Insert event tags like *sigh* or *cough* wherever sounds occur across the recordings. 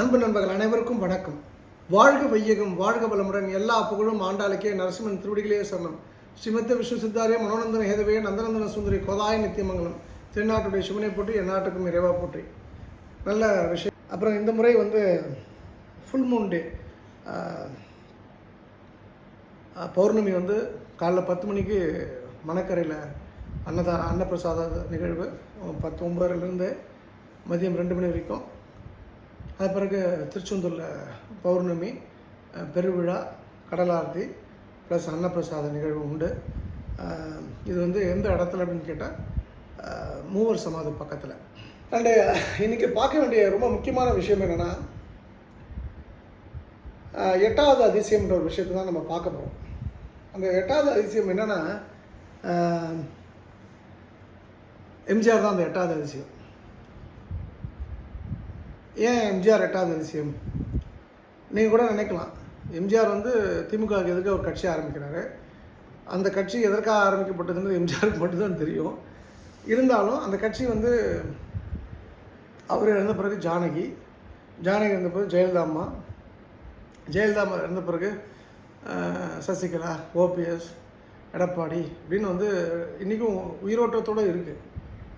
அன்பு நண்பர்கள் அனைவருக்கும் வணக்கம். வாழ்க வையகம் வாழ்க வளமுடன். எல்லா புகழும் ஆண்டாளுக்கே நரசிம்மன் திருவடிகளே சரணம் ஸ்ரீமத்த விஷ்ணு சித்தாரிய மனோநந்தன ஹேதவே நந்தநந்தன சுந்தரி கோதாய நித்தியமங்கலம். திருநாட்டுடைய சிவனை போற்றி என் நாட்டுக்கும் இறைவா போற்றி. நல்ல விஷயம். அப்புறம் இந்த முறை வந்து ஃபுல் மூன் டே பௌர்ணமி வந்து காலைல பத்து மணிக்கு மணக்கரையில் அன்னதா அன்னப்பிரசாத நிகழ்வு. பத்து ஒம்பதுலேருந்து மதியம் ரெண்டு மணி வரைக்கும். அது பிறகு திருச்செந்தூரில் பௌர்ணமி பெருவிழா கடலார்த்தி ப்ளஸ் அன்னப்பிரசாத நிகழ்வு உண்டு. இது வந்து எந்த இடத்துல அப்படின்னு கேட்டால் மூவர் சமாதி பக்கத்தில். அண்டு இன்றைக்கி பார்க்க வேண்டிய ரொம்ப முக்கியமான விஷயம் என்னென்னா எட்டாவது அதிசயம்ன்ற ஒரு விஷயத்தை தான் நம்ம பார்க்க போகிறோம் அந்த எட்டாவது அதிசயம் என்னென்னா எம்ஜிஆர் தான் அந்த எட்டாவது அதிசயம். ஏன் எம்ஜிஆர் எட்டாவது அதிசயம் நீங்கள் கூட நினைக்கலாம். எம்ஜிஆர் வந்து திமுகவுக்கு எதிர்க்க ஒரு கட்சி ஆரம்பிக்கிறாரு. அந்த கட்சி எதற்காக ஆரம்பிக்கப்பட்டதுன்னு எம்ஜிஆருக்கு மட்டும்தான் தெரியும். இருந்தாலும் அந்த கட்சி வந்து அவர் இறந்த பிறகு ஜானகி ஜானகி இறந்த பிறகு ஜெயலலிதா அம்மா ஜெயலலிதா அம்மா இறந்த பிறகு சசிகலா ஓபிஎஸ் எடப்பாடி அப்படின்னு வந்து இன்றைக்கும் உயிரோட்டத்தோடு இருக்குது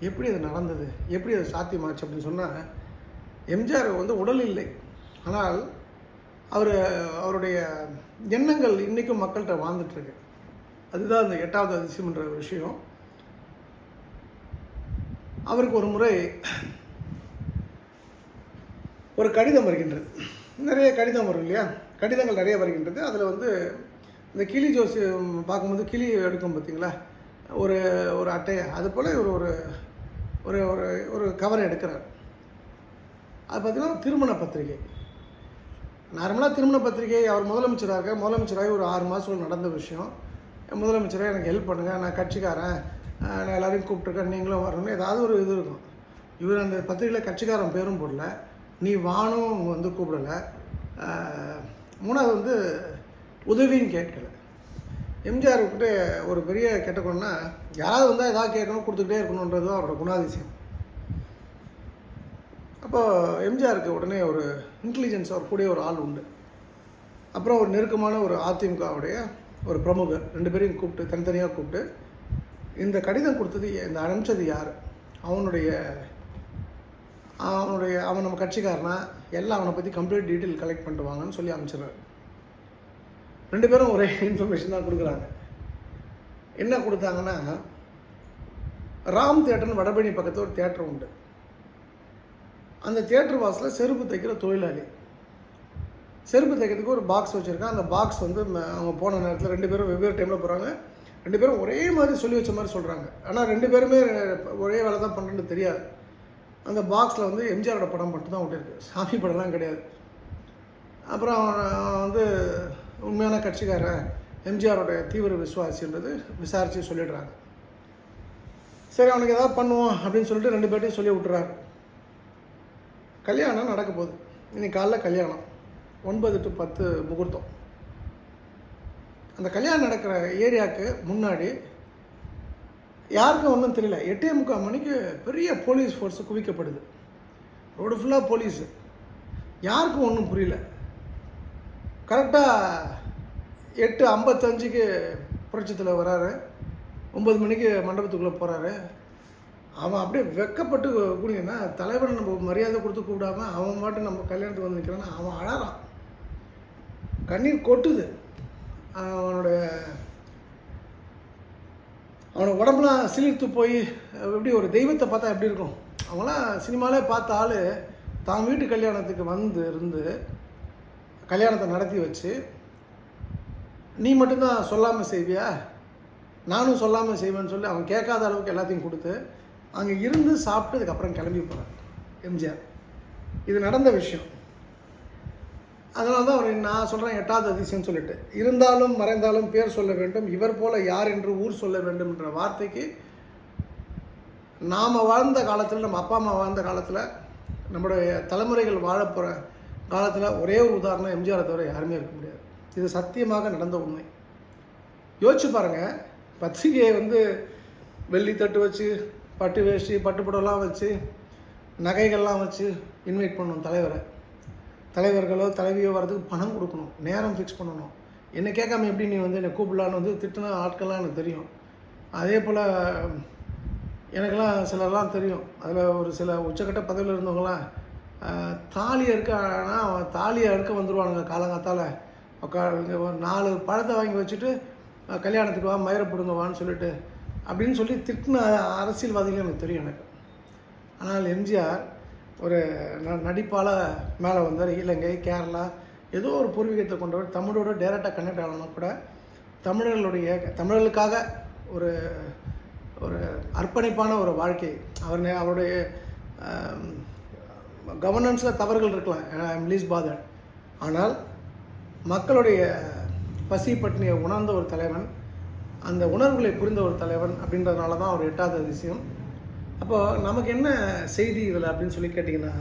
எப்படி அது நடந்தது? எப்படி அது சாத்தியமாச்சு அப்படின்னு சொன்னால் எம்ஜிஆர் வந்து உடல் இல்லை. ஆனால் அவர் அவருடைய எண்ணங்கள் இன்றைக்கும் மக்கள்கிட்ட வாழ்ந்துட்டுருக்கு அதுதான் அந்த எட்டாவது அதிசயம்ன்ற விஷயம். அவருக்கு ஒரு முறை ஒரு கடிதம் வருகின்றது. நிறைய கடிதம் வரும் இல்லையா? கடிதங்கள் நிறைய வருகின்றது. அதில் வந்து இந்த கிளி ஜோசியம் பார்க்கும்போது கிளி எடுக்கும் பார்த்தீங்களா? ஒரு ஒரு அட்டையை. அது போல் இவர் ஒரு ஒரு ஒரு ஒரு கவரை எடுக்கிறார். அது பார்த்தீங்கன்னா திருமண பத்திரிகை. நார்மலாக திருமண பத்திரிகை அவர் முதலமைச்சராக முதலமைச்சராகி ஒரு ஆறு மாதம் நடந்த விஷயம். முதலமைச்சராக எனக்கு ஹெல்ப் பண்ணுங்கள் நான் கட்சிக்காரன். நான் எல்லோரையும் கூப்பிட்டுருக்கேன் நீங்களும் வரணும்னு ஏதாவது ஒரு இது இருக்கும். இவர் அந்த பத்திரிகையில் கட்சிக்காரன் பேரும் போடல. நீ வானும் வந்து கூப்பிடலை. மூணாவது வந்து உதவின்னு கேட்கல. எம்ஜிஆர் கிட்ட ஒரு பெரிய கேட்டக்கணும்னா யாராவது வந்தால் ஏதாவது கேட்கணும் கொடுத்துக்கிட்டே இருக்கணுன்றது அவரோட குணாதிசயம். அப்போ எம்ஜிஆருக்கு உடனே ஒரு இன்டெலிஜென்ஸ் அவர் கூடிய ஒரு ஆள் உண்டு. அப்புறம் ஒரு நெருக்கமான ஒரு அதிமுகவுடைய ஒரு பிரமுகர் ரெண்டு பேரையும் கூப்பிட்டு தனித்தனியாக கூப்பிட்டு இந்த கடிதம் கொடுத்தது இந்த அனுப்பிச்சது யார்? அவனுடைய அவனுடைய அவன் நம்ம கட்சிக்காரனா? எல்லாம் அவனை பற்றி கம்ப்ளீட் டீட்டெயில் கலெக்ட் பண்ணிட்டு வாங்கன்னு சொல்லி அனுப்பிச்சிடுறாரு. ரெண்டு பேரும் ஒரே *laughs* இன்ஃபர்மேஷன் தான் கொடுக்குறாங்க. என்ன கொடுத்தாங்கன்னா ராம் தேட்டர்னு வடபழனி பக்கத்தில் ஒரு தேட்டர் உண்டு. அந்த தேட்டர் வாசலில் செருப்பு தைக்கிற தொழிலாளி. செருப்பு தைக்கிறதுக்கு ஒரு பாக்ஸ் வச்சுருக்கான். அந்த பாக்ஸ் வந்து அவங்க போன நேரத்தில் ரெண்டு பேரும் வெவ்வேறு டைமில் போகிறாங்க ரெண்டு பேரும் ஒரே மாதிரி சொல்லி வச்ச மாதிரி சொல்கிறாங்க ஆனால் ரெண்டு பேருமே ஒரே வேலை தான் பண்ணுறேன்னு தெரியாது. அந்த பாக்ஸில் வந்து எம்ஜிஆரோட படம் மட்டும் தான் விட்டுருக்கு சாமி படம்லாம் கிடையாது. அப்புறம் அவன் வந்து உண்மையான கட்சிக்காரன். எம்ஜிஆரோட தீவிர விசுவாசின்றது விசாரித்து சொல்லிடுறாங்க. சரி அவனுக்கு ஏதாவது பண்ணுவோம் அப்படின்னு சொல்லிட்டு ரெண்டு பேர்ட்டையும் சொல்லி விட்டுறாரு. கல்யாணம் நடக்க போகுது. இன்னைக்கு காலைல கல்யாணம். ஒன்பது டு பத்து முகூர்த்தம். அந்த கல்யாணம் நடக்கிற ஏரியாவுக்கு முன்னாடி யாருக்கும் ஒன்றும் தெரியல. எட்டே முக்கால் மணிக்கு பெரிய போலீஸ் ஃபோர்ஸு குவிக்கப்படுது. ரோடு ஃபுல்லாக போலீஸு. யாருக்கும் ஒன்றும் புரியல. கரெக்டாக எட்டு ஐம்பத்தஞ்சுக்கு புரட்சத்தில் வராரு. ஒம்பது மணிக்கு மண்டபத்துக்குள்ளே போகிறாரு அவன் அப்படியே வெக்கப்பட்டு கூடிங்கன்னா தலைவனை நம்ம மரியாதை கொடுத்து கூப்பிடாம அவன் மட்டும் நம்ம கல்யாணத்துக்கு வந்து நிற்கிறான்னா அவன் அழறான். கண்ணீர் கொட்டுது. அவனுடைய அவனோட உடம்புலாம் சிலிர்த்து போய் எப்படி ஒரு தெய்வத்தை பார்த்தா எப்படி இருக்கும்? அவங்களாம் சினிமாலே பார்த்த ஆள் தான் வீட்டு கல்யாணத்துக்கு வந்து இருந்து கல்யாணத்தை நடத்தி வச்சு நீ மட்டும்தான் சொல்லாமல் செய்வியா? நானும் சொல்லாமல் செய்வேன்னு சொல்லி அவன் கேட்காத அளவுக்கு எல்லாத்தையும் கொடுத்து அங்கே இருந்து சாப்பிட்டு அதுக்கப்புறம் கிளம்பி போகிறார் எம்ஜிஆர். இது நடந்த விஷயம். அதனால தான் அவர் நான் சொல்கிறேன் எட்டாவது அதிசயம் சொல்லிட்டு இருந்தாலும் மறைந்தாலும் பேர் சொல்ல வேண்டும் இவர் போல யார் என்று ஊர் சொல்ல வேண்டும் என்ற வார்த்தைக்கு நாம் வாழ்ந்த காலத்தில் நம்ம அப்பா அம்மா வாழ்ந்த காலத்தில் நம்முடைய தலைமுறைகள் வாழப்போகிற காலத்தில் ஒரே ஒரு உதாரணம் எம்ஜிஆரை தவிர யாருமே இருக்க முடியாது. இது சத்தியமாக நடந்த உண்மை. யோசிச்சு பாருங்கள் பத்திரிகையை வந்து வெள்ளி தட்டு வச்சு பட்டு வேஷ்டி பட்டு புடவைலாம் வச்சு நகைகள்லாம் வச்சு இன்வைட் பண்ணணும் தலைவரை. தலைவர்களோ தலைவியோ வர்றதுக்கு பணம் கொடுக்கணும் நேரம் ஃபிக்ஸ் பண்ணணும். என்னை கேட்காம எப்படி நீ வந்து என்னை கூப்பிடலான்னு வந்து திட்டின ஆட்கள்லாம் எனக்கு தெரியும். அதே போல் எனக்கெல்லாம் சிலர்லாம் தெரியும். அதில் ஒரு சில உச்சக்கட்ட பதவியில் இருந்தவங்களாம் ஆஹ், தாலி அறுக்கனா அவன் தாலியை அறுக்க வந்துடுவானுங்க காலங்காத்தால். உட்கா நாலு பழத்தை வாங்கி வச்சுட்டு கல்யாணத்துக்கு வா மயிரை பிடுங்க வான்னு சொல்லிட்டு அப்படின்னு சொல்லி திட்டின அரசியல்வாதிகள் எனக்கு தெரியும் எனக்கு. ஆனால் எம்ஜிஆர் ஒரு ந நடிப்பால் மேலே வந்தார். இலங்கை கேரளா ஏதோ ஒரு பூர்வீகத்தை கொண்டவர். தமிழோட டேரெக்டாக கனெக்ட் ஆகணும் கூட தமிழர்களுடைய தமிழர்களுக்காக ஒரு ஒரு அர்ப்பணிப்பான ஒரு வாழ்க்கை. அவர் அவருடைய கவர்னன்ஸில் தவறுகள் இருக்கலாம். ஐம் லீஸ் பாதர் ஆனால் மக்களுடைய பசி பட்டினியை உணர்ந்த ஒரு தலைவன் அந்த உணர்வுகளை புரிந்த ஒரு தலைவன் அப்படின்றதுனால தான் அவர் எட்டாவது அதிசயம். அப்போ நமக்கு என்ன செய்தி இதில் அப்படின்னு சொல்லி கேட்டிங்கன்னா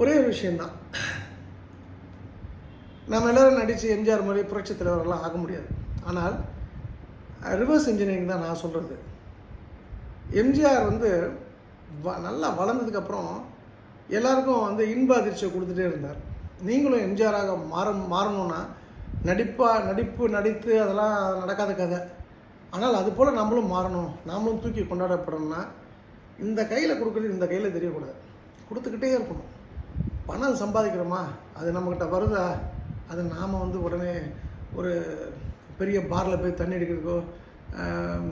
ஒரே ஒரு விஷயந்தான் நம்ம எல்லோரும் நடித்து எம்ஜிஆர் மாதிரி புரட்சி தலைவர்கள்லாம் ஆக முடியாது. ஆனால் ரிவர்ஸ் இன்ஜினியரிங் தான் நான் சொல்கிறது எம்ஜிஆர் வந்து வ நல்லா வளர்ந்ததுக்கப்புறம் எல்லாருக்கும் வந்து இன்ப அதிர்ச்சியை கொடுத்துட்டே இருந்தார். நீங்களும் எம்ஜிஆராக மாற மாறணும்னா நடிப்பாக நடிப்பு நடித்து அதெல்லாம் நடக்காத கதை. ஆனால் அது போல் நம்மளும் மாறணும். நாமளும் தூக்கி கொண்டாடப்படணும்னா இந்த கையில் கொடுக்குறது இந்த கையில் தெரியக்கூடாது. கொடுத்துக்கிட்டே இருக்கணும். பணம் சம்பாதிக்கிறோமா? அது நம்மக்கிட்ட வருதா? அது நாம் வந்து உடனே ஒரு பெரிய பாரில் போய் தண்ணி அடிக்கிறதுக்கோ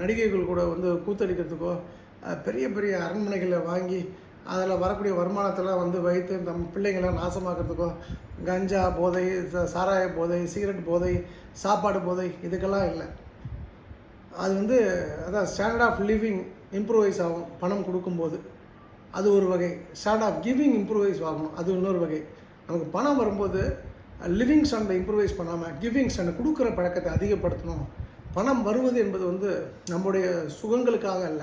நடிகைகள் கூட வந்து கூத்தடிக்கிறதுக்கோ பெரிய பெரிய அரண்மனைகளை வாங்கி அதில் வரக்கூடிய வருமானத்தெல்லாம் வந்து வைத்து நம்ம பிள்ளைங்களை நாசமாக்கிறதுக்கோ கஞ்சா போதை சாராய போதை சிகரெட் போதை சாப்பாடு போதை இதுக்கெல்லாம் இல்லை. அது வந்து அதான் ஸ்டாண்டர்ட் ஆஃப் லிவிங் இம்ப்ரூவைஸ் ஆகும் பணம் கொடுக்கும்போது. அது ஒரு வகை. ஸ்டாண்டர்ட் ஆஃப் கிவிங் இம்ப்ரூவைஸ் ஆகணும் அது இன்னொரு வகை. நமக்கு பணம் வரும்போது லிவிங் ஸ்டாண்டை இம்ப்ரூவைஸ் பண்ணாமல் கிவிங் ஸ்டாண்டை கொடுக்குற பழக்கத்தை அதிகப்படுத்தணும். பணம் வருவது என்பது வந்து நம்முடைய சுகங்களுக்காக அல்ல.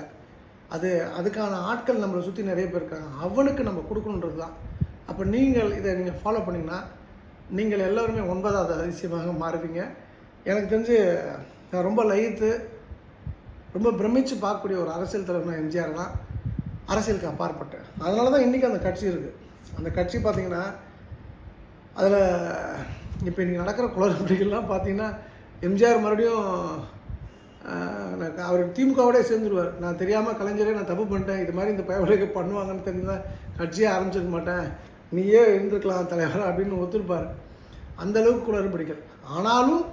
அது அதுக்கான ஆட்கள் நம்மளை சுற்றி நிறைய பேர் இருக்காங்க. அவனுக்கு நம்ம கொடுக்கணுன்றது தான் அப்போ நீங்கள் இதை நீங்கள் ஃபாலோ பண்ணிங்கன்னா நீங்கள் எல்லோருமே ஒன்பதாவது அதிசயமாக மாறுவீங்க. எனக்கு தெரிஞ்சு நான் ரொம்ப லயித்து ரொம்ப பிரமிச்சு பார்க்கக்கூடிய ஒரு அரசியல் தலைவர் எம்ஜிஆர் தான். அரசியலுக்கு அப்பாற்பட்டேன். அதனால தான் இன்றைக்கி அந்த கட்சி இருக்குது அந்த கட்சி பார்த்திங்கன்னா அதில் இப்போ இன்றைக்கி நடக்கிற குளறுபடிகள்லாம் பார்த்தீங்கன்னா எம்ஜிஆர் மறுபடியும் நான் அவர் திமுகவோடய சேர்ந்துருவார். நான் தெரியாமல் கலைஞரே நான் தப்பு பண்ணிட்டேன். இது மாதிரி இந்த பயவலைக்கு பண்ணுவாங்கன்னு தெரிஞ்சுதான் கட்சியே ஆரம்பிச்சிருக்க மாட்டேன். நீயே இருந்திருக்கலாம் தலைவர் அப்படின்னு ஒத்துருப்பார் அந்த அளவுக்கு குளறுபடிகள். ஆனாலும்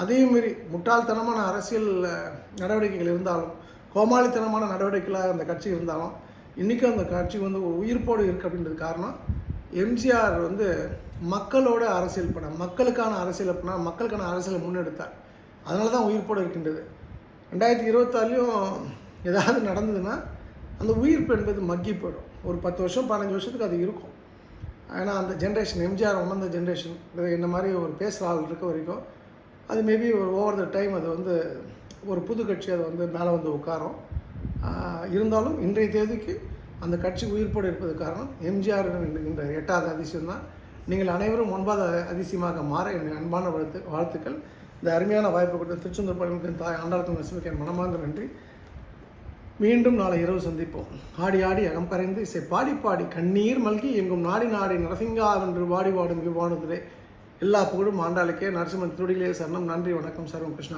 அதையும் மீறி முட்டாள்தனமான அரசியல் நடவடிக்கைகள் இருந்தாலும் கோமாளித்தனமான நடவடிக்கைகளாக அந்த கட்சி இருந்தாலும் இன்றைக்கும் அந்த கட்சி வந்து ஒரு உயிர்ப்போடு இருக்குது அப்படின்றது காரணம். எம்ஜிஆர் வந்து மக்களோட அரசியல் பண்ண மக்களுக்கான அரசியல் பண்ண மக்களுக்கான அரசியலை முன்னெடுத்தார். அதனால தான் உயிர்ப்போடு இருக்கின்றது. ரெண்டாயிரத்தி இருபத்தாலையும் ஏதாவது நடந்ததுன்னா அந்த உயிர்ப்பு என்பது மக்கி போயிடும். ஒரு பத்து வருஷம் பதினஞ்சு வருஷத்துக்கு அது இருக்கும். ஏன்னா அந்த ஜென்ரேஷன் எம்ஜிஆர் உணர்ந்த ஜென்ரேஷன் இந்த மாதிரி ஒரு பேசுகிற ஆள் இருக்க வரைக்கும் அது மேபி ஒரு ஓவர் த டைம் அது வந்து ஒரு புது கட்சி அது வந்து மேலே வந்து உட்காரும். இருந்தாலும் இன்றைய தேதிக்கு அந்த கட்சி உயிர்ப்போடு இருப்பது காரணம் எம்ஜிஆர் என்கின்ற எட்டாவது அதிசயம் தான். நீங்கள் அனைவரும் ஒன்பதாவது அதிசயமாக மாற என் அன்பான வாழ்த்து வாழ்த்துக்கள். இந்த அருமையான வாய்ப்பு கொடுத்த திருச்செந்தூர் பழனிக்கு தாய் ஆண்டாளுக்கும் வசமிக்கு என் மனமார்ந்த நன்றி. மீண்டும் நாளை இரவு சந்திப்போம். ஆடி ஆடி அகம் கரைந்து இசை பாடி பாடி கண்ணீர் மல்கி எங்கும் நாடி நாடி நரசிங்கா என்று வாடி வாடும் விவானத்திலே எல்லா புகழும் ஆண்டாளுக்கே. நரசிம்மன் திருடியிலே சரணம். நன்றி வணக்கம். சர்வம் கிருஷ்ணா